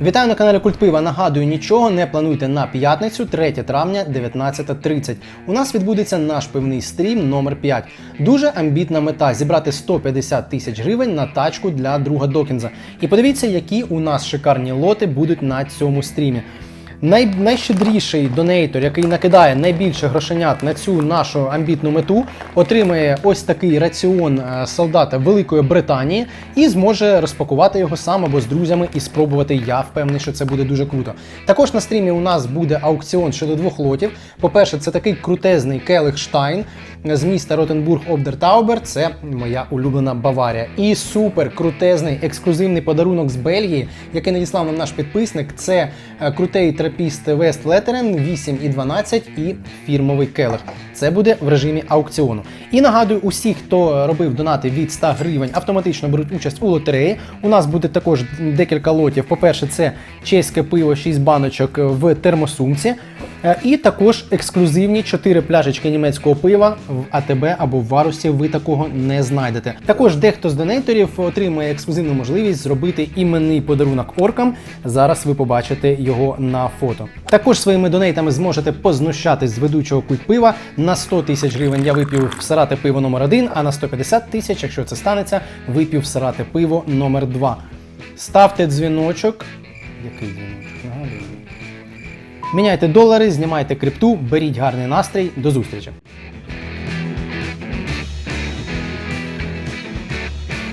Вітаю на каналі Культ Пива. Нагадую, нічого не плануйте на п'ятницю, 3 травня, 19.30. У нас відбудеться наш пивний стрім номер 5. Дуже амбітна мета зібрати 150 тисяч гривень на тачку для друга Докінза. І подивіться, які у нас шикарні лоти будуть на цьому стрімі. Най, найщедріший донейтор, який накидає найбільше грошенят на цю нашу амбітну мету, отримає ось такий раціон е, солдата Великої Британії і зможе розпакувати його сам або з друзями і спробувати. Я впевнений, що це буде дуже круто. Також на стрімі у нас буде аукціон щодо двох лотів. По-перше, це такий крутезний келих Штайн з міста Ротенбург Обдертаубер. Це моя улюблена Баварія. І супер крутезний ексклюзивний подарунок з Бельгії, який надіслав нам наш підписник. Це е, крутий трапіст Вест Летерен 8 і 12 і фірмовий келих. Це буде в режимі аукціону. І нагадую, усі, хто робив донати від 100 гривень, автоматично беруть участь у лотереї. У нас буде також декілька лотів. По-перше, це чеське пиво, 6 баночок в термосумці. Е, І також ексклюзивні 4 пляшечки німецького пива в АТБ або в Варусі. Ви такого не знайдете. Також дехто з донейторів отримує ексклюзивну можливість зробити іменний подарунок оркам. Зараз ви побачите його на фото. Також своїми донейтами зможете познущатись з ведучого культ пива. На 100 тисяч гривень я вип'ю в Сарате пиво номер 1 а на 150 тисяч, якщо це станеться, вип'ю всрати пиво номер 2 Ставте дзвіночок. Який дзвіночок? Нагадую. Міняйте долари, знімайте крипту, беріть гарний настрій. До зустрічі!